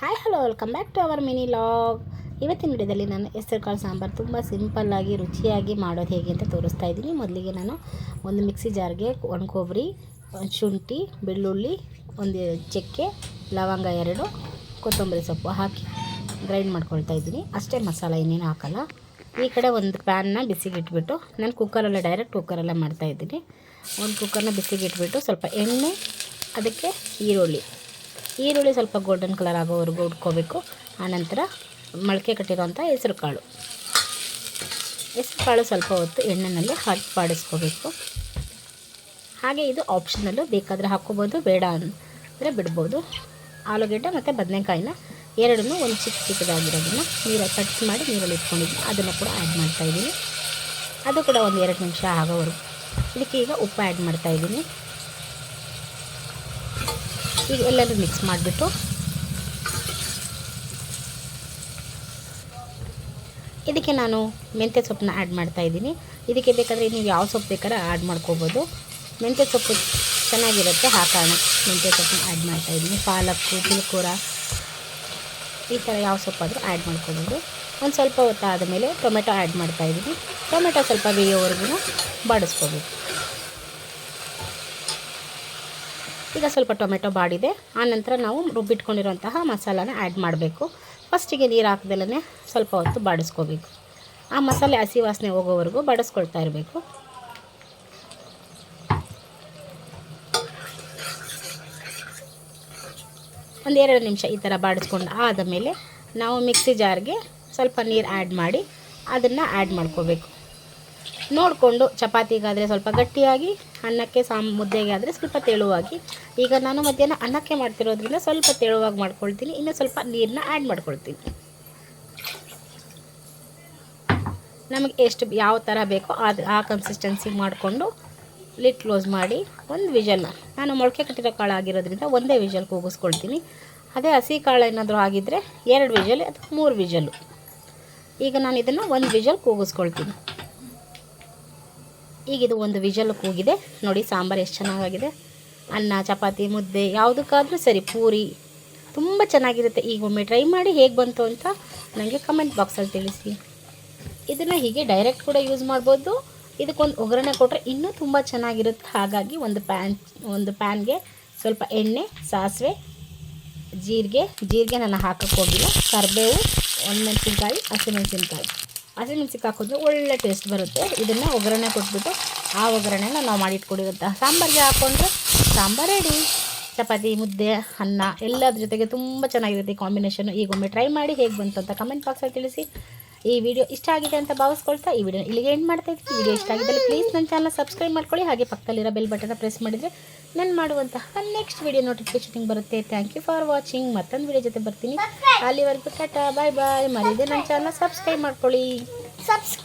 Hi hello welcome back to our mini vlog ಇವತ್ತಿನ ವಿಡಿಯೋದಲ್ಲಿ ನಾನು ಹೆಸರು ಕಾಳು ಸಾಂಬಾರು ತುಂಬ ಸಿಂಪಲ್ಲಾಗಿ ರುಚಿಯಾಗಿ ಮಾಡೋದು ಹೇಗೆ ಅಂತ ತೋರಿಸ್ತಾ ಇದ್ದೀನಿ. ಮೊದಲಿಗೆ ನಾನು ಒಂದು ಮಿಕ್ಸಿ ಜಾರ್ಗೆ ಒಣ ಕೊಬ್ಬರಿ, ಒಂದು ಶುಂಠಿ, ಬೆಳ್ಳುಳ್ಳಿ, ಒಂದು ಚಕ್ಕೆ, ಲವಂಗ ಎರಡು, ಕೊತ್ತಂಬರಿ ಸೊಪ್ಪು ಹಾಕಿ ಗ್ರೈಂಡ್ ಮಾಡ್ಕೊಳ್ತಾ ಇದ್ದೀನಿ. ಅಷ್ಟೇ ಮಸಾಲ ಏನೇನು ಹಾಕಲ್ಲ. ಈ ಕಡೆ ಒಂದು ಪ್ಯಾನ್ನ ಬಿಸಿಗೆ ಇಟ್ಬಿಟ್ಟು ನಾನು ಕುಕ್ಕರಲ್ಲೇ ಡೈರೆಕ್ಟ್ ಕುಕ್ಕರಲ್ಲೇ ಮಾಡ್ತಾಯಿದ್ದೀನಿ ಒಂದು ಕುಕ್ಕರ್ನ ಬಿಸಿಗೆ ಇಟ್ಬಿಟ್ಟು ಸ್ವಲ್ಪ ಎಣ್ಣೆ, ಅದಕ್ಕೆ ಈರುಳ್ಳಿ. ಈರುಳ್ಳಿ ಸ್ವಲ್ಪ ಗೋಲ್ಡನ್ ಕಲರ್ ಆಗೋವರೆಗೂ ಉಟ್ಕೋಬೇಕು. ಆನಂತರ ಮೊಳಕೆ ಕಟ್ಟಿರೋಂಥ ಹೆಸರು ಕಾಳು. ಹೆಸರು ಕಾಳು ಸ್ವಲ್ಪ ಹೊತ್ತು ಎಣ್ಣೆಯಲ್ಲಿ ಹಾಕಿ ಬಾಡಿಸ್ಕೋಬೇಕು ಹಾಗೆ ಇದು ಆಪ್ಷನಲ್ಲು ಬೇಕಾದರೆ ಹಾಕ್ಕೋಬೋದು, ಬೇಡ ಅಂದರೆ ಬಿಡ್ಬೋದು. ಆಲೂಗೆಡ್ಡೆ ಮತ್ತು ಬದನೆಕಾಯಿನ ಎರಡನ್ನೂ ಒಂದು ಚಿಕ್ಕ ಚಿಕ್ಕದಾಗಿರೋದನ್ನು ನೀರು ಕಟ್ ಮಾಡಿ ನೀರಲ್ಲಿ ಇಟ್ಕೊಂಡಿದ್ದೀನಿ ಅದನ್ನು ಕೂಡ ಆ್ಯಡ್ ಮಾಡ್ತಾಯಿದ್ದೀನಿ ಅದು ಕೂಡ ಒಂದು ಎರಡು ನಿಮಿಷ ಆಗೋವರೆಗೂ. ಇದಕ್ಕೆ ಈಗ ಉಪ್ಪು ಆ್ಯಡ್ ಮಾಡ್ತಾಯಿದ್ದೀನಿ ಈಗ ಎಲ್ಲರೂ ಮಿಕ್ಸ್ ಮಾಡಿಬಿಟ್ಟು ಇದಕ್ಕೆ ನಾನು ಮೆಂತ್ಯ ಸೊಪ್ಪನ್ನ ಆ್ಯಡ್ ಮಾಡ್ತಾ ಇದ್ದೀನಿ. ಇದಕ್ಕೆ ಬೇಕಾದರೆ ನೀವು ಯಾವ ಸೊಪ್ಪು ಬೇಕಾದ್ರೆ ಆ್ಯಡ್ ಮಾಡ್ಕೋಬೋದು. ಮೆಂತ್ಯ ಸೊಪ್ಪು ಚೆನ್ನಾಗಿರುತ್ತೆ, ಹಾಕೋಣ. ಮೆಂತ್ಯ ಸೊಪ್ಪನ್ನ ಆ್ಯಡ್ ಮಾಡ್ತಾಯಿದ್ದೀನಿ ಪಾಲಕ್ಕು ತಿಳ್ಕೂರ ಈ ಥರ ಯಾವ ಸೊಪ್ಪಾದರೂ ಆ್ಯಡ್ ಮಾಡ್ಕೋಬೋದು. ಒಂದು ಸ್ವಲ್ಪ ಹೊತ್ತಾದ ಮೇಲೆ ಟೊಮೆಟೊ ಆ್ಯಡ್ ಮಾಡ್ತಾಯಿದ್ದೀನಿ ಟೊಮೆಟೊ ಸ್ವಲ್ಪ ಬೇಯೋವರೆಗೂ ಬಾಡಿಸ್ಕೋಬೇಕು. ಈಗ ಸ್ವಲ್ಪ ಟೊಮೆಟೊ ಬಾಡಿದೆ. ಆನಂತರ ನಾವು ರುಬ್ಬಿಟ್ಕೊಂಡಿರುವಂತಹ ಮಸಾಲಾನ ಆ್ಯಡ್ ಮಾಡಬೇಕು. ಫಸ್ಟಿಗೆ ನೀರು ಹಾಕ್ದಲೇ ಸ್ವಲ್ಪ ಹೊತ್ತು ಬಾಡಿಸ್ಕೋಬೇಕು. ಆ ಮಸಾಲೆ ಹಸಿ ವಾಸನೆ ಹೋಗೋವರೆಗೂ ಬಾಡಿಸ್ಕೊಳ್ತಾ ಇರಬೇಕು. ಒಂದು ಎರಡು ನಿಮಿಷ ಈ ಥರ ಬಾಡಿಸ್ಕೊಂಡು ಆದಮೇಲೆ ನಾವು ಮಿಕ್ಸಿ ಜಾರ್ಗೆ ಸ್ವಲ್ಪ ನೀರು ಆ್ಯಡ್ ಮಾಡಿ ಅದನ್ನು ಆ್ಯಡ್ ಮಾಡ್ಕೋಬೇಕು. ನೋಡಿಕೊಂಡು ಚಪಾತಿಗಾದರೆ ಸ್ವಲ್ಪ ಗಟ್ಟಿಯಾಗಿ, ಅನ್ನಕ್ಕೆ ಸಾಮ್, ಮುದ್ದೆಗೆ ಆದರೆ ಸ್ವಲ್ಪ ತೆಳುವಾಗಿ. ಈಗ ನಾನು ಮಧ್ಯಾಹ್ನ ಅನ್ನಕ್ಕೆ ಮಾಡ್ತಿರೋದ್ರಿಂದ ಸ್ವಲ್ಪ ತೆಳುವಾಗಿ ಮಾಡ್ಕೊಳ್ತೀನಿ, ಇನ್ನು ಸ್ವಲ್ಪ ನೀರನ್ನ ಆ್ಯಡ್ ಮಾಡ್ಕೊಳ್ತೀನಿ. ನಮಗೆ ಎಷ್ಟು ಯಾವ ಥರ ಬೇಕೋ ಅದು ಆ ಕನ್ಸಿಸ್ಟೆನ್ಸಿ ಮಾಡಿಕೊಂಡು ಲಿಟ್ ಕ್ಲೋಸ್ ಮಾಡಿ ಒಂದು ವಿಷಲ್ನ ನಾನು ಮೊಳಕೆ ಕಟ್ಟಿರೋ ಕಾಳು ಆಗಿರೋದ್ರಿಂದ ಒಂದೇ ವಿಷಲ್ ಕೂಗಿಸ್ಕೊಳ್ತೀನಿ. ಅದೇ ಹಸಿ ಕಾಳು ಏನಾದರೂ ಆಗಿದ್ದರೆ ಎರಡು ವಿಷಲ್ ಅಥವಾ ಮೂರು ವಿಜಲ್ಲು ಈಗ ನಾನು ಇದನ್ನು ಒಂದು ವಿಷಲ್ ಕೂಗಿಸ್ಕೊಳ್ತೀನಿ. ಈಗ ಇದು ಒಂದು ವಿಜಲ್ ಕೂಗಿದೆ. ನೋಡಿ, ಸಾಂಬಾರು ಎಷ್ಟು ಚೆನ್ನಾಗಾಗಿದೆ. ಅನ್ನ, ಚಪಾತಿ, ಮುದ್ದೆ, ಯಾವುದಕ್ಕಾದರೂ ಸರಿ ಪೂರಿ ತುಂಬ ಚೆನ್ನಾಗಿರುತ್ತೆ. ಈಗ ಒಮ್ಮೆ ಟ್ರೈ ಮಾಡಿ ಹೇಗೆ ಬಂತು ಅಂತ ನನಗೆ ಕಮೆಂಟ್ ಬಾಕ್ಸಲ್ಲಿ ತಿಳಿಸಿ. ಇದನ್ನು ಹೀಗೆ ಡೈರೆಕ್ಟ್ ಕೂಡ ಯೂಸ್ ಮಾಡ್ಬೋದು. ಇದಕ್ಕೊಂದು ಒಗ್ಗರಣೆ ಕೊಟ್ಟರೆ ಇನ್ನೂ ತುಂಬ ಚೆನ್ನಾಗಿರುತ್ತೆ. ಹಾಗಾಗಿ ಒಂದು ಪ್ಯಾನ್ ಒಂದು ಪ್ಯಾನ್ಗೆ ಸ್ವಲ್ಪ ಎಣ್ಣೆ, ಸಾಸಿವೆ, ಜೀರಿಗೆ ಜೀರಿಗೆ ನಾನು ಹಾಕಕ್ಕೆ ಹೋಗಿಲ್ಲ. ಕರಿಬೇವು, ಒಣಮೆಣಸಿನ್ಕಾಯಿ, ಹಸಿಮೆಣಸಿನ್ಕಾಯಿ. ಹಸಿಮೆಣ್ಸಿನ್ಕಾಯಿ ಹಾಕಿದ್ರೆ ಒಳ್ಳೆ ಟೇಸ್ಟ್ ಬರುತ್ತೆ. ಇದನ್ನು ಒಗ್ಗರಣೆ ಕೊಟ್ಬಿಟ್ಟು ಆ ಒಗ್ಗರಣೆನ ನಾವು ಮಾಡಿಟ್ಕೊಡಿರುತ್ತೆ. ಸಾಂಬಾರಿಗೆ ಹಾಕ್ಕೊಂಡ್ರೆ ಸಾಂಬಾರು ರೆಡಿ ಚಪಾತಿ, ಮುದ್ದೆ, ಅನ್ನ ಎಲ್ಲದ್ರ ಜೊತೆಗೆ ತುಂಬ ಚೆನ್ನಾಗಿರುತ್ತೆ ಕಾಂಬಿನೇಷನ್ ಈಗ ಒಮ್ಮೆ ಟ್ರೈ ಮಾಡಿ ಹೇಗೆ ಬಂತು ಅಂತ ಕಮೆಂಟ್ ಬಾಕ್ಸಲ್ಲಿ ತಿಳಿಸಿ. ಈ ವಿಡಿಯೋ ಇಷ್ಟ ಆಗಿದೆ ಅಂತ ಭಾವಿಸ್ಕೊಳ್ತಾ ಈ ವಿಡಿಯೋ ಇಲ್ಲಿಗೆ ಎಂಡ್ ಮಾಡ್ತಾ ಇದ್ದೀನಿ. ವಿಡಿಯೋ ಇಷ್ಟ ಆಗಿದ್ದಲ್ಲಿ ಪ್ಲೀಸ್ ನನ್ನ ಚಾನಲ್ ಸಬ್ಸ್ಕ್ರೈಬ್ ಮಾಡ್ಕೊಳ್ಳಿ. ಹಾಗೆ ಪಕ್ಕದಲ್ಲಿರೋ ಬೆಲ್ ಬಟನ್ನ ಪ್ರೆಸ್ ಮಾಡಿದರೆ ನಾನು ಮಾಡುವಂತಹ ನೆಕ್ಸ್ಟ್ ವಿಡಿಯೋ ನೋಟಿಫಿಕೇಶನ್ ಬರುತ್ತೆ. ಥ್ಯಾಂಕ್ ಯು ಫಾರ್ ವಾಚಿಂಗ್ ಮತ್ತೊಂದು ವಿಡಿಯೋ ಜೊತೆ ಬರ್ತೀನಿ. ಅಲ್ಲಿವರೆಗೂ ಟಾಟಾ ಬಾಯ್ ಬಾಯ್ ಮರಿದೆ ನನ್ನ ಚಾನಲ್ ಸಬ್ಸ್ಕ್ರೈಬ್ ಮಾಡ್ಕೊಳ್ಳಿ. ಸಬ್ಸ್ಕ್ರೈಬ್